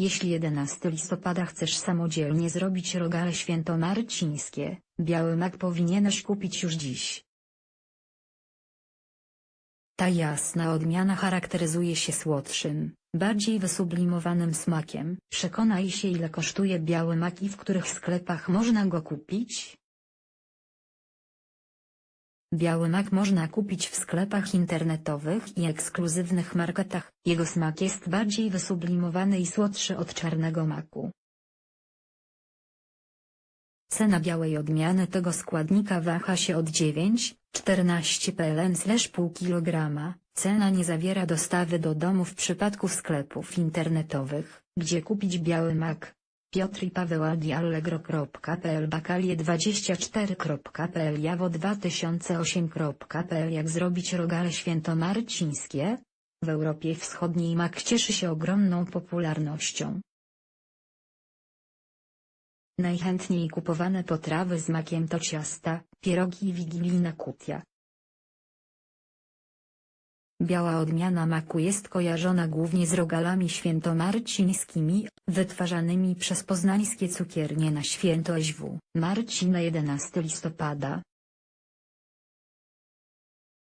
Jeśli 11 listopada chcesz samodzielnie zrobić rogale świętomarcińskie, biały mak powinieneś kupić już dziś. Ta jasna odmiana charakteryzuje się słodszym, bardziej wysublimowanym smakiem. Przekonaj się ile kosztuje biały mak i w których sklepach można go kupić. Biały mak można kupić w sklepach internetowych i ekskluzywnych marketach. Jego smak jest bardziej wysublimowany i słodszy od czarnego maku. Cena białej odmiany tego składnika waha się od 9,14 PLN pół kilograma. Cena nie zawiera dostawy do domu w przypadku sklepów internetowych, gdzie kupić biały mak. Piotr i Paweł Adi Allegro.pl Bakalie24.pl Jawo 2008.pl Jak zrobić rogale świętomarcińskie? W Europie Wschodniej mak cieszy się ogromną popularnością. Najchętniej kupowane potrawy z makiem to ciasta, pierogi i wigilijna kutia. Biała odmiana maku jest kojarzona głównie z rogalami świętomarcińskimi, wytwarzanymi przez poznańskie cukiernie na święto ŚW. Marcin 11 listopada,